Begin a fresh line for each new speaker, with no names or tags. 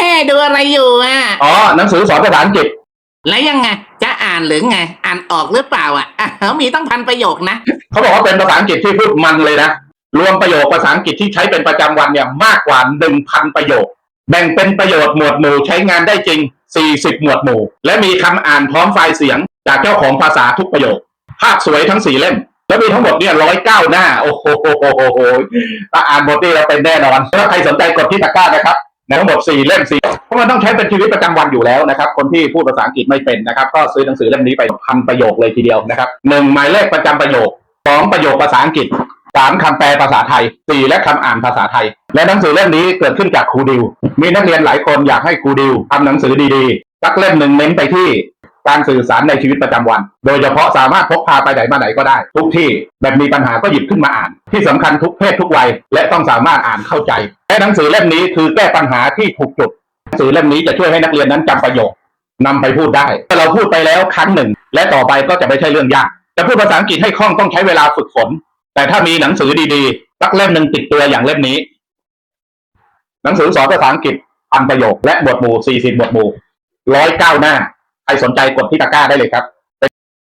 เอ้ดูอะไรอยู่อะ
อ๋อหนังสือสอนภาษาอังกฤษ
แล้วยังไง จะอ่านหรือไง อ่านออกหรือเปล่าอะอ้าวมีต้องพันประโยคนะ
เขาบอกว่าเป็นภาษาอังกฤษที่พูดมันเลยนะ รวมประโยคภาษาอังกฤษที่ใช้เป็นประจำวันเนี่ยมากกว่าหนึ่งพันประโยค แบ่งเป็นประโยชน์หมวดหมู่ใช้งานได้จริง 40 หมวดหมู่ และมีคำอ่านพร้อมไฟล์เสียง จากเจ้าของภาษาทุกประโยค ภาพสวยทั้งสี่เล่ม แล้วมีทั้งหมดเนี่ยร้อยเก้าหน้า โอ้โหถ้าอ่านหมดนี่เราเป็นแน่นอนถ้าใครสนใจกดที่ตะกร้านะครับ ในทั้งหมดสี่เล่มสี่เพราะมันต้องใช้เป็นชีวิตประจำวันอยู่แล้วนะครับ คนที่พูดภาษาอังกฤษไม่เป็นนะครับ ก็ซื้อหนังสือเล่มนี้ไปพันประโยคเลยทีเดียวนะครับหนึ่งหมายเลขประจำประโยคสองประโยคภาษาอังกฤษสามคำแปลภาษาไทยสี่และคำอ่านภาษาไทย และหนังสือเล่มนี้เกิดขึ้นจากครูดิว มีนักเรียนหลายคนอยากให้ครูดิวทำหนังสือดีๆสักเล่มหนึ่งเน้นไปที่ การสื่อสารในชีวิตประจำวัน โดยเฉพาะสามารถพกพาไปไหนมาไหนก็ได้ ทุกที่แบบมีปัญหาก็หยิบขึ้นมาอ่าน ที่สำคัญทุกเพศทุกวัย และต้องสามารถอ่านเข้าใจและหนังสือเล่มนี้คือแก้ปัญหาที่ถูกจุดหนังสือเล่มนี้จะช่วยให้นักเรียนนั้นจำประโยคนำไปพูดได้ถ้าเราพูดไปแล้วครั้งหนึ่ง และต่อไปก็จะไม่ใช่เรื่องยากจะพูดภาษาอังกฤษให้คล่องต้องใช้เวลาฝึกฝน แต่ถ้ามีหนังสือดีๆสักเล่มหนึ่งติดตัวอย่างเล่มนี้ หนังสือสอนภาษาอังกฤษพันประโยคและบทหมู่40บทหมู่ร้อยเก้าหน้า ใครสนใจกดที่ตะกร้าได้เลยครับ